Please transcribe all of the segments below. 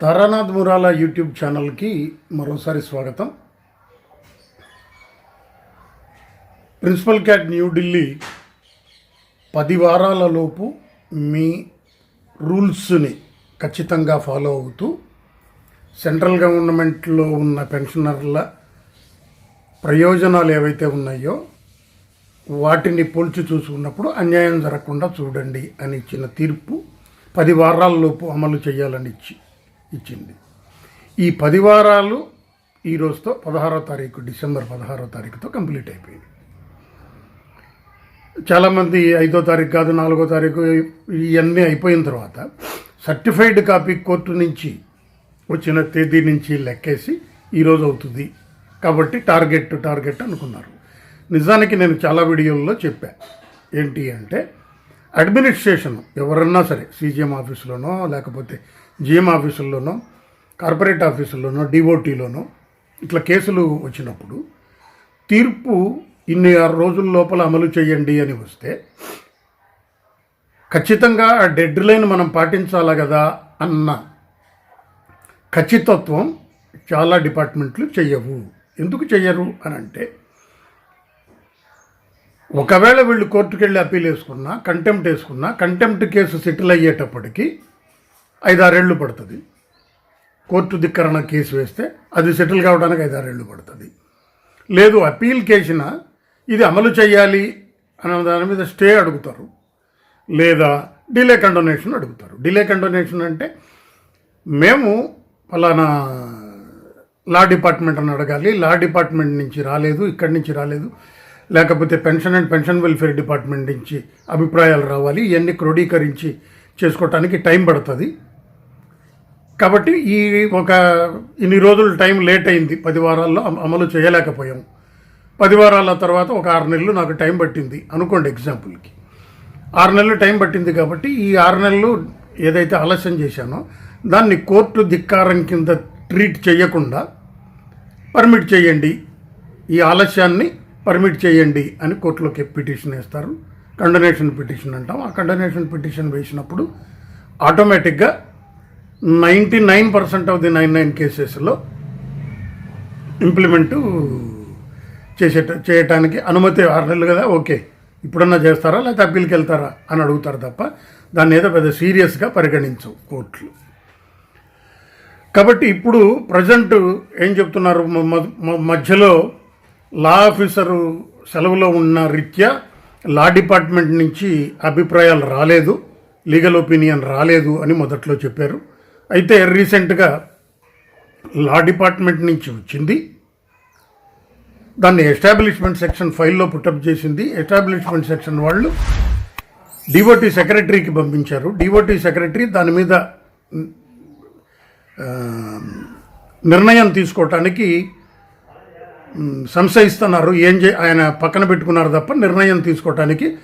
Taranath Murala YouTube ఛానల్కి మరోసారి స్వాగతం. ప్రిన్సిపల్ క్యాట్ న్యూఢిల్లీ పది వారాలలోపు మీ రూల్స్ని ఖచ్చితంగా ఫాలో అవుతూ సెంట్రల్ గవర్నమెంట్లో ఉన్న పెన్షనర్ల ప్రయోజనాలు ఏవైతే ఉన్నాయో వాటిని పోల్చి చూసుకున్నప్పుడు అన్యాయం జరగకుండా చూడండి అని ఇచ్చిన తీర్పు పది వారాలలోపు అమలు చేయాలని ఇచ్చి ఇచ్చింది. ఈ పది వారాలు ఈ రోజుతో పదహారో తారీఖు డిసెంబర్ పదహారో తారీఖుతో కంప్లీట్ అయిపోయింది. చాలామంది ఐదో తారీఖు కాదు నాలుగో తారీఖు ఇవన్నీ అయిపోయిన తర్వాత సర్టిఫైడ్ కాపీ కోర్టు నుంచి వచ్చిన తేదీ నుంచి లెక్కేసి ఈరోజు అవుతుంది. కాబట్టి టార్గెట్ టార్గెట్ అనుకున్నారు. నిజానికి నేను చాలా వీడియోల్లో చెప్పా. ఏంటి అంటే అడ్మినిస్ట్రేషన్ ఎవరన్నా సరే సీజీఎం ఆఫీసులోనో లేకపోతే జిఎం ఆఫీసుల్లోనో కార్పొరేట్ ఆఫీసుల్లోనో డిఓటీలోనో ఇట్లా కేసులు వచ్చినప్పుడు తీర్పు ఇన్ని ఆరు రోజుల లోపల అమలు చేయండి అని వస్తే ఖచ్చితంగా ఆ డెడ్ లైన్ మనం పాటించాలా కదా అన్న ఖచ్చితత్వం చాలా డిపార్ట్మెంట్లు చెయ్యవు. ఎందుకు చెయ్యరు అని అంటే ఒకవేళ వీళ్ళు కోర్టుకు వెళ్ళి అప్పీల్ వేసుకున్నా కంటెంప్ట్ వేసుకున్నా కంటెంప్ట్ కేసు సెటిల్ అయ్యేటప్పటికి ఐదారేళ్ళు పడుతుంది. కోర్టు ధిక్కరణ కేసు వేస్తే అది సెటిల్ కావడానికి ఐదారేళ్ళు పడుతుంది. లేదు అప్పీల్ కేసిన ఇది అమలు చేయాలి అన్న దాని మీద స్టే అడుగుతారు. లేదా డిలే కండోనేషన్ అడుగుతారు. డిలే కండోనేషన్ అంటే మేము ఫలానా లా డిపార్ట్మెంట్ అని అడగాలి లా డిపార్ట్మెంట్ నుంచి రాలేదు ఇక్కడి నుంచి రాలేదు లేకపోతే pension and pension welfare department నుంచి అభిప్రాయాలు రావాలి ఇవన్నీ క్రోడీకరించి చేసుకోవటానికి టైం పడుతుంది. కాబట్టి ఈ ఒక ఇన్ని రోజులు టైం లేట్ అయింది పది వారాల్లో అమలు చేయలేకపోయాం. పది వారాల తర్వాత ఒక ఆరు నెలలు నాకు టైం పట్టింది అనుకోండి ఎగ్జాంపుల్కి. ఆరు నెలలు టైం పట్టింది కాబట్టి ఈ ఆరు నెలలు ఏదైతే ఆలస్యం చేశానో దాన్ని కోర్టు ధిక్కారం కింద ట్రీట్ చేయకుండా పర్మిట్ చేయండి ఈ ఆలస్యాన్ని పర్మిట్ చేయండి అని కోర్టులోకి పిటిషన్ వేస్తారు. కండనేషన్ పిటిషన్ అంటాం. ఆ కండనేషన్ పిటిషన్ వేసినప్పుడు ఆటోమేటిక్గా ninety nine percent of the nine nine కేసెస్లో ఇంప్లిమెంటు చేసేట చేయటానికి అనుమతి ఆరు నెలలు కదా? ఓకే. ఇప్పుడన్నా చేస్తారా? లేకపోతే అప్పీల్కి వెళ్తారా? అని అడుగుతారు తప్ప దాన్ని ఏదో పెద్ద సీరియస్గా పరిగణించవు కోర్టులు. కాబట్టి ఇప్పుడు ప్రజెంట్ ఏం చెప్తున్నారు? మధ్యలో లా ఆఫీసరు సెలవులో ఉన్న రీత్యా లా డిపార్ట్మెంట్ నుంచి అభిప్రాయాలు రాలేదు లీగల్ ఒపీనియన్ రాలేదు అని మొదట్లో చెప్పారు. అయితే రీసెంట్గా లా డిపార్ట్మెంట్ నుంచి వచ్చింది. దాన్ని ఎస్టాబ్లిష్మెంట్ సెక్షన్ ఫైల్లో పుట్టప్ చేసింది. ఎస్టాబ్లిష్మెంట్ సెక్షన్ వాళ్ళు డివోటీ సెక్రటరీకి పంపించారు. డివోటీ సెక్రటరీ దాని మీద నిర్ణయం తీసుకోవటానికి సంశయిస్తున్నారు. ఏం చే ఆయన పక్కన పెట్టుకున్నారు తప్ప నిర్ణయం తీసుకోవటానికి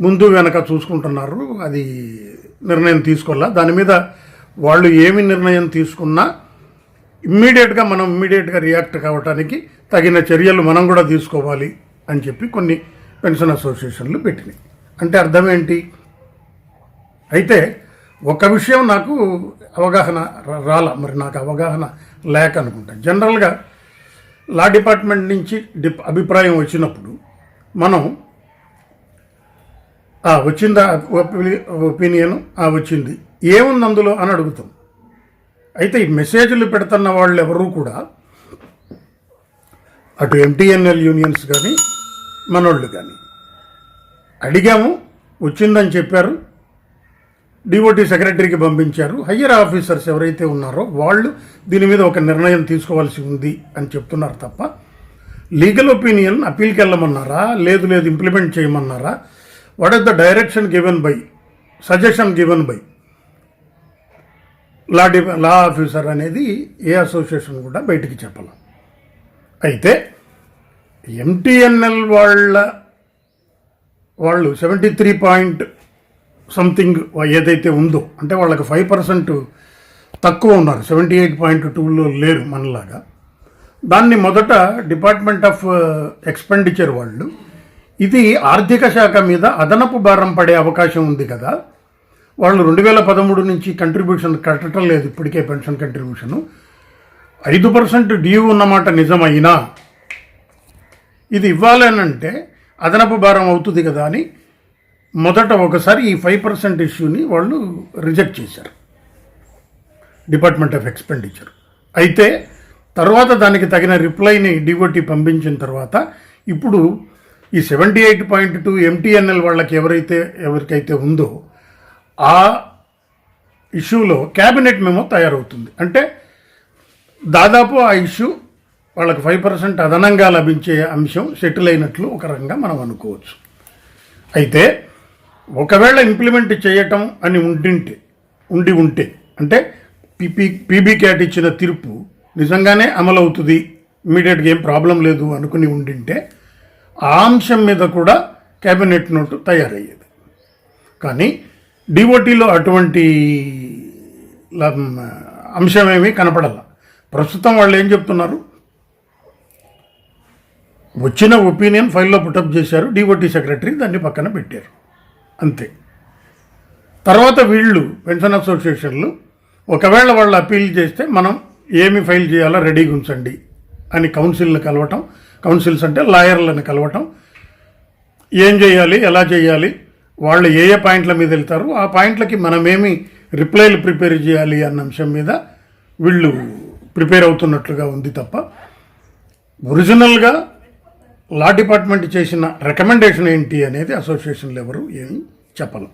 ముందు వెనక చూసుకుంటున్నారు. అది నిర్ణయం తీసుకోవాలా? దాని మీద వాళ్ళు ఏమి నిర్ణయం తీసుకున్నా ఇమ్మీడియట్గా మనం ఇమ్మీడియట్గా రియాక్ట్ కావటానికి తగిన చర్యలు మనం కూడా తీసుకోవాలి అని చెప్పి కొన్ని పెన్షన్ అసోసియేషన్లు పెట్టినాయి. అంటే అర్థం ఏంటి? అయితే ఒక విషయం నాకు అవగాహన రాల. మరి నాకు అవగాహన లేక అనుకుంటా. జనరల్గా లా డిపార్ట్మెంట్ నుంచి డిప్ అభిప్రాయం వచ్చినప్పుడు మనం "ఆ, వచ్చిందా ఒపీనియన్? ఆ వచ్చింది. ఏముంది అందులో? అని అడుగుతాం. అయితే ఈ మెసేజ్లు పెడుతున్న వాళ్ళు ఎవరూ కూడా అటు ఎంటీఎన్ఎల్ యూనియన్స్ కానీ మనోళ్ళు కానీ అడిగాము వచ్చిందని చెప్పారు. డిఓటీ సెక్రటరీకి పంపించారు. హయ్యర్ ఆఫీసర్స్ ఎవరైతే ఉన్నారో వాళ్ళు దీని మీద ఒక నిర్ణయం తీసుకోవాల్సి ఉంది అని చెప్తున్నారు తప్ప లీగల్ ఒపీనియన్ అప్పీల్కి వెళ్ళమన్నారా? లేదు లేదు implement చేయమన్నారా? What is the direction given by suggestion given by law D law officer అనేది ఏ అసోసియేషన్ కూడా బయటికి చెప్పాలి. అయితే ఎంటీఎన్ఎల్ వాళ్ళ వాళ్ళు సెవెంటీ త్రీ పాయింట్ సంథింగ్ ఏదైతే ఉందో అంటే వాళ్ళకి ఫైవ్ పర్సెంట్ తక్కువ ఉన్నారు సెవెంటీ ఎయిట్ పాయింట్ టూలో లేరు మనలాగా. దాన్ని మొదట డిపార్ట్మెంట్ ఆఫ్ ఎక్స్పెండిచర్ వాళ్ళు ఇది ఆర్థిక శాఖ మీద అదనపు భారం పడే అవకాశం ఉంది కదా. వాళ్ళు రెండు వేల పదమూడు నుంచి కంట్రిబ్యూషన్ కట్టడం లేదు ఇప్పటికే పెన్షన్ కంట్రిబ్యూషను ఐదు పర్సెంట్ డ్యూ ఉన్నమాట నిజమైనా? ఇది ఇవ్వాలనంటే అదనపు భారం అవుతుంది కదా అని మొదట ఒకసారి ఈ ఫైవ్ పర్సెంట్ ఇష్యూని వాళ్ళు రిజెక్ట్ చేశారు. Department of expenditure. అయితే తర్వాత దానికి తగిన రిప్లైని డివోటీ పంపించిన తర్వాత ఇప్పుడు ఈ seventy eight point two MTNL వాళ్ళకి ఎవరైతే ఎవరికైతే ఉందో ఆ ఇష్యూలో క్యాబినెట్ మెమో తయారవుతుంది. అంటే దాదాపు ఆ ఇష్యూ వాళ్ళకి ఫైవ్ పర్సెంట్ అదనంగా లభించే అంశం సెటిల్ అయినట్లు ఒక రకంగా మనం అనుకోవచ్చు. అయితే ఒకవేళ ఇంప్లిమెంట్ చేయటం అని ఉండింటే ఉండి ఉంటే అంటే పీపీ పీబీ క్యాట్ ఇచ్చిన తీర్పు నిజంగానే అమలవుతుంది ఇమీడియట్గా ఏం ప్రాబ్లం లేదు అనుకుని ఉండింటే ఆ అంశం మీద కూడా క్యాబినెట్ నోటు తయారయ్యేది. కానీ డిఓటీలో అటువంటి అంశమేమీ కనపడాల. ప్రస్తుతం వాళ్ళు ఏం చెప్తున్నారు? వచ్చిన ఒపీనియన్ ఫైల్లో పుటప్ చేశారు డిఓటీ సెక్రటరీ దాన్ని పక్కన పెట్టారు. అంతే. తర్వాత వీళ్ళు పెన్షన్ అసోసియేషన్లు ఒకవేళ వాళ్ళు అప్పీల్ చేస్తే మనం ఏమి ఫైల్ చేయాలో రెడీగా ఉంచండి అని కౌన్సిల్ని కలవటం కౌన్సిల్స్ అంటే లాయర్లను కలవటం. ఏం చేయాలి ఎలా చేయాలి వాళ్ళు ఏ ఏ పాయింట్ల మీద వెళ్తారు ఆ పాయింట్లకి మనమేమి రిప్లైలు ప్రిపేర్ చేయాలి అన్న అంశం మీద వీళ్ళు ప్రిపేర్ అవుతున్నట్లుగా ఉంది తప్ప. ఒరిజినల్గా లా డిపార్ట్మెంట్ చేసిన రికమెండేషన్ ఏంటి అనేది అసోసియేషన్ ఎవరు ఏమి చెప్పలేం.